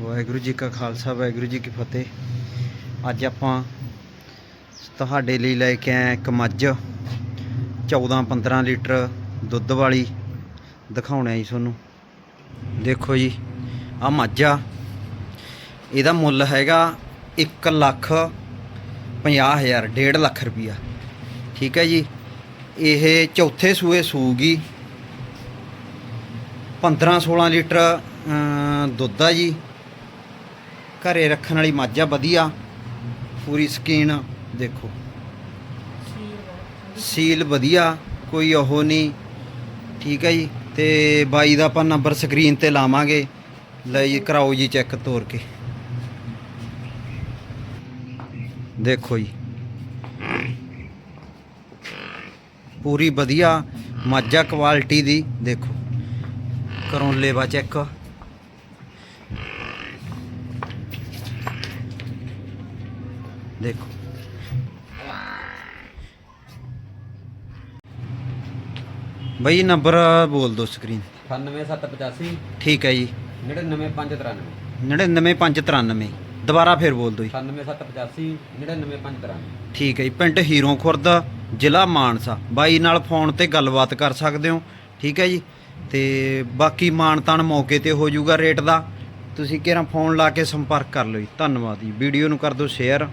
ਵਾਹਿਗੁਰੂ ਜੀ ਕਾ ਖਾਲਸਾ, ਵਾਹਿਗੁਰੂ ਜੀ ਕੀ ਫਤਿਹ। ਅੱਜ ਆਪਾਂ ਤੁਹਾਡੇ ਲਈ ਲੈ ਕੇ ਆਏ ਇੱਕ ਮੱਝ 14 15 ਲੀਟਰ ਦੁੱਧ ਵਾਲੀ। ਦਿਖਾਉਣਾ ਜੀ ਤੁਹਾਨੂੰ। ਦੇਖੋ ਜੀ ਆ ਮੱਝ ਆ। ਇਹਦਾ ਮੁੱਲ ਹੈਗਾ 1 ਲੱਖ 50 ਹਜ਼ਾਰ 1.5 ਲੱਖ ਰੁਪਈਆ। ਠੀਕ ਹੈ ਜੀ, ਇਹ ਚੌਥੇ ਸੂਏ ਸੂਗੀ। 15 16 ਲੀਟਰ ਦੁੱਧ ਆ ਜੀ। ਘਰੇ ਰੱਖਣ ਵਾਲੀ ਮੱਝ ਆ, ਵਧੀਆ। ਪੂਰੀ ਸਕੀਨ ਦੇਖੋ। ਸੀਲ ਵਧੀਆ, ਕੋਈ ਉਹ ਨਹੀਂ। ਠੀਕ ਹੈ ਜੀ। ਤੇ ਬਾਈ ਦਾ ਆਪਾਂ ਨੰਬਰ ਸਕਰੀਨ ਤੇ ਲਾਵਾਂਗੇ। ਲੈ ਜੀ, ਕਰਾਓ ਜੀ ਚੈੱਕ ਤੋਰ ਕੇ। ਦੇਖੋ ਜੀ। ਪੂਰੀ ਵਧੀਆ। ਮਾਝਾ ਕੁਆਲਿਟੀ ਦੀ। ਦੇਖੋ। ਕਰੋ ਲੇਵਾ ਚੈੱਕ ਦੇਖੋ। ਬਈ ਨੰਬਰ ਬੋਲ ਦਿਓ ਸਕਰੀਨ 98785 ਠੀਕ ਹੈ ਜੀ। 99593 99593 ਦੁਬਾਰਾ ਫੇਰ ਬੋਲ ਦਿਓ ਜੀ। 98785 99593 ਠੀਕ ਹੈ ਜੀ। ਪਿੰਡ ਹੀਰੋ ਖੁਰਦ ਜ਼ਿਲ੍ਹਾ ਮਾਨਸਾ। ਬਾਈ ਨਾਲ ਫੋਨ ਤੇ ਗੱਲਬਾਤ ਕਰ ਸਕਦੇ ਹੋ। ਠੀਕ ਹੈ ਜੀ। ਤੇ ਬਾਕੀ ਮਾਨਤਾਨ ਮੌਕੇ ਤੇ ਹੋ ਜਾਊਗਾ ਰੇਟ ਦਾ। ਤੁਸੀਂ ਕਿਹੜਾ ਫੋਨ ਲਾ ਕੇ ਸੰਪਰਕ ਕਰ ਲਓ ਜੀ। ਧੰਨਵਾਦ ਜੀ। ਵੀਡੀਓ ਨੂੰ ਕਰ ਦਿਓ ਸ਼ੇਅਰ